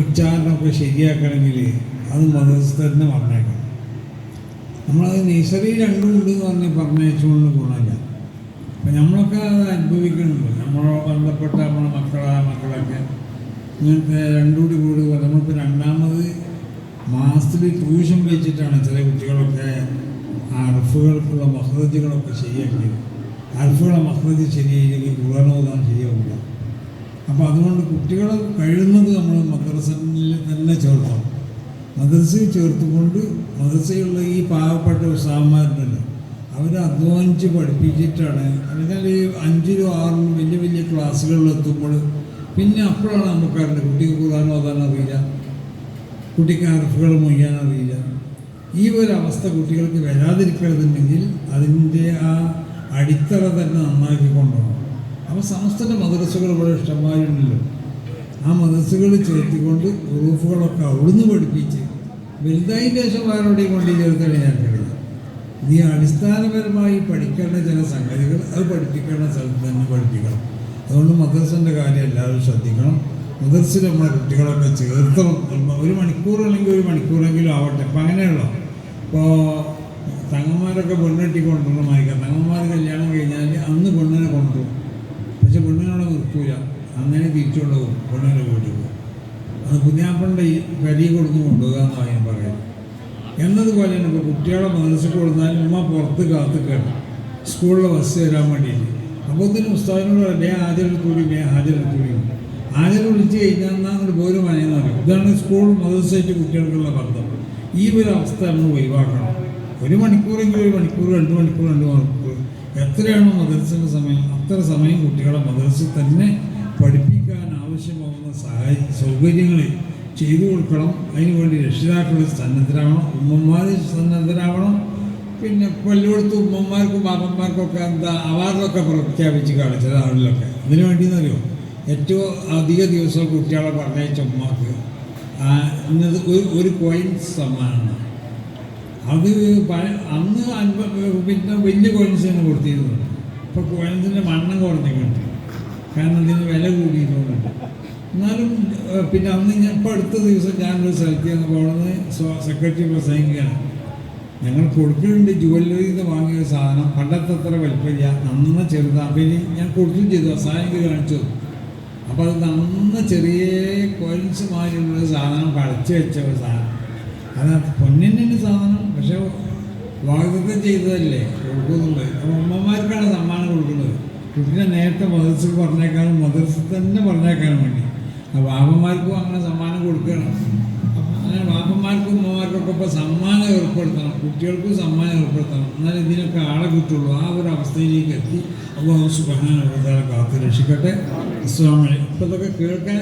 ഉച്ചാരണമൊക്കെ ശരിയാക്കണമെങ്കിൽ അത് മതസ്ഥരനെ പറഞ്ഞേക്കാം നമ്മളത് നഴ്സറി രണ്ടും ഉണ്ട് എന്ന് പറഞ്ഞ് പറഞ്ഞയച്ചുകൊണ്ട് ഗുണമില്ല അപ്പം നമ്മളൊക്കെ അത് അനുഭവിക്കുന്നുണ്ട്. നമ്മളോ ബന്ധപ്പെട്ട നമ്മളെ മക്കളാ മക്കളൊക്കെ. ഇങ്ങനത്തെ രണ്ടും കൂടി നമ്മളിപ്പോൾ രണ്ടാമത് മാസത്തിൽ ട്യൂഷൻ വെച്ചിട്ടാണ് ചില കുട്ടികളൊക്കെ അർഫുകൾക്കുള്ള മഹ്റജുകളൊക്കെ ശരിയാക്കിയത്. അർഫുകളെ മഹ്റജ് ശരിയായില്ലെങ്കിൽ ഖുർആാനോദാൻ ശരിയാവില്ല. അപ്പോൾ അതുകൊണ്ട് കുട്ടികൾ കഴിയുന്നത് നമ്മൾ മദ്രസയിൽ തന്നെ ചേർക്കണം. മദ്രസയിൽ ചേർത്തുകൊണ്ട് മദ്രസയിലുള്ള ഈ പാവപ്പെട്ട ഉത്സാഹന്മാരുണ്ടല്ലോ അവരെ അധ്വാനിച്ച് പഠിപ്പിച്ചിട്ടാണ് അല്ലെങ്കിൽ ഈ അഞ്ചിലും ആറിലും വലിയ വലിയ ക്ലാസ്സുകളിൽ എത്തുമ്പോൾ പിന്നെ അപ്പോഴാണ് നമുക്കറിയുന്നത് കുട്ടിക്ക് കൂടാൻ ഓതാൻ അറിയില്ല കുട്ടിക്ക് അർഫുകൾ മുയ്യാൻ അറിയില്ല. ഈ ഒരു അവസ്ഥ കുട്ടികൾക്ക് വരാതിരിക്കരുതുണ്ടെങ്കിൽ അതിന്റെ ആ അടിത്തറ തന്നെ നന്നാക്കി കൊണ്ടുപോകണം. അപ്പോൾ സംസ്ഥാന മദ്രസകൾ ഇവിടെ ഇഷ്ടമായിരുന്നല്ലോ. ആ മദ്രസകൾ ചേർത്തിക്കൊണ്ട് ഗ്രൂപ്പുകളൊക്കെ അവിടുന്ന് പഠിപ്പിച്ച് വലുതായി വേറെവിടെയും കൊണ്ട് ചേർത്താണ് ഞാൻ ഇത് ഈ അടിസ്ഥാനപരമായി പഠിക്കേണ്ട ചില സംഗതികൾ അത് പഠിപ്പിക്കേണ്ട സ്ഥലത്ത് തന്നെ പഠിപ്പിക്കണം. അതുകൊണ്ട് മദ്രസന്റെ കാര്യം എല്ലാവരും ശ്രദ്ധിക്കണം. മദ്രസയിൽ നമ്മളെ കുട്ടികളൊക്കെ ചേർത്തണം. ഒരു മണിക്കൂർ അല്ലെങ്കിൽ ഒരു മണിക്കൂറെങ്കിലും ആവട്ടെ. അപ്പം അങ്ങനെയുള്ള? ഇപ്പോൾ തങ്ങന്മാരൊക്കെ പെണ്ണെട്ടി കൊണ്ടുവരണം മായിക്കാം. തങ്ങന്മാർ കല്യാണം കഴിഞ്ഞാൽ അന്ന് പെണ്ണിനെ കൊണ്ടുപോകും പക്ഷെ പെണ്ണിനോട് നിർത്തൂല. അങ്ങനെ തിരിച്ചുകൊണ്ട് പോകും. പെണ്ണിന്റെ വീട്ടിൽ പോകും അത് കുഞ്ഞാപ്പന്റെ കരി കൊടുത്ത് കൊണ്ടുപോകുക എന്നാണ് ഞാൻ പറയുന്നത്. എന്നതുപോലെ തന്നെ ഇപ്പോൾ കുട്ടികളെ മദ്രസക്ക് കൊടുത്താൽ ഉമ്മ പുറത്ത് കാത്ത് കേട്ടു. സ്കൂളിലെ ബസ് വരാൻ വേണ്ടിയിട്ട്. അപ്പോൾ തന്നെ ഉസ്താദിനോട് മേ ഹാജരെടുത്തൂടി മേ ഹാജരെടുത്തൂടി ഹാജർ വിളിച്ച് കഴിഞ്ഞാൽ എന്നാൽ അങ്ങോട്ട് പോലും മനയെന്ന് പറയും. ഇതാണ് സ്കൂൾ മദ്രസയായിട്ട് കുട്ടികൾക്കുള്ള ബന്ധം. ഈ ഒരു അവസ്ഥ നമ്മൾ ഒഴിവാക്കണം. ഒരു മണിക്കൂറെങ്കിലും ഒരു മണിക്കൂർ രണ്ട് മണിക്കൂർ രണ്ട് മണിക്കൂർ. എത്രയാണോ മദ്രസയുടെ സമയം അത്ര സമയം കുട്ടികളെ മദ്രസയിൽ തന്നെ പഠിപ്പിക്കാൻ ആവശ്യമാവുന്ന സഹായ സൗകര്യങ്ങൾ ചെയ്തു കൊടുക്കണം. അതിനുവേണ്ടി രക്ഷിതാക്കൾ സന്നദ്ധരാവണം ഉമ്മമാർ സന്നദ്ധരാവണം. പിന്നെ പള്ളിയോടത്ത് ഉമ്മമാർക്കും പാപ്പന്മാർക്കൊക്കെ എന്താ അവാർഡൊക്കെ പ്രഖ്യാപിച്ച് കാണിച്ചത് ആളിലൊക്കെ ഇതിനു വേണ്ടിയെന്നറിയോ? ഏറ്റവും അധിക ദിവസം കുട്ടികളെ പറഞ്ഞയച്ച ഉമ്മക്ക്. ഇന്നത് ഒരു ഒരു കോയിൻ സമ്മാനമാണ്. അത് അന്ന് അൻപ പിന്നെ വലിയ കോയിൻസ് തന്നെ കൊടുത്തിരുന്നത് ഇപ്പോൾ കോയിൻസിന്റെ മണ്ണ് കുറഞ്ഞിട്ടുണ്ട് കാരണം ഇതിന് വില കൂടിയിട്ടുണ്ട് എന്നാലും പിന്നെ അന്ന് ഞാൻ ഇപ്പോൾ അടുത്ത ദിവസം ഞാനൊരു സ്ഥലത്ത് ചെന്നപ്പോൾ സ്വ- സെക്രട്ടറി പ്രസംഗിക്കുകയാണ്. ഞങ്ങൾ കൊടുക്കുന്നുണ്ട് ജുവല്ലറിയിൽ നിന്ന് വാങ്ങിയ സാധനം. പണ്ടത്തെ അത്ര വലിപ്പമില്ല. നന്ന ചെറുതാണ്. പിന്നെ ഞാൻ കൊടുക്കുകയും ചെയ്തു. അസാനിക്ക് കാണിച്ചു. അപ്പോൾ അത് നന്ന ചെറിയ കോയിൻസ് മാതിരിയുള്ള സാധനം കളച്ച് വെച്ച ഒരു സാധനം. അതിനകത്ത് പൊന്നിന്റെ സാധനം വാഗ്ദത്തം ചെയ്തതല്ലേ? കൊടുക്കുന്നുണ്ട്. അപ്പോൾ അമ്മമാർക്കാണ് സമ്മാനം കൊടുക്കുന്നത്. കുട്ടിനെ നേരത്തെ മദർസിൽ പറഞ്ഞേക്കാനും മദർസ് തന്നെ പറഞ്ഞേക്കാനും വേണ്ടി. അപ്പോൾ വാപ്പന്മാർക്കും അങ്ങനെ സമ്മാനം കൊടുക്കണം. അങ്ങനെ വാപ്പന്മാർക്കും അമ്മമാർക്കൊക്കെ ഇപ്പോൾ സമ്മാനം ഏർപ്പെടുത്തണം. കുട്ടികൾക്കും സമ്മാനം ഏർപ്പെടുത്തണം. എന്നാൽ ഇതിനൊക്കെ ആളെ കിട്ടുള്ളൂ. ആ ഒരു അവസ്ഥയിലേക്ക് എത്തി. അപ്പോൾ സുബഹാന കാത്തു രക്ഷിക്കട്ടെ. ഇപ്പോൾ ഇതൊക്കെ കേൾക്കാൻ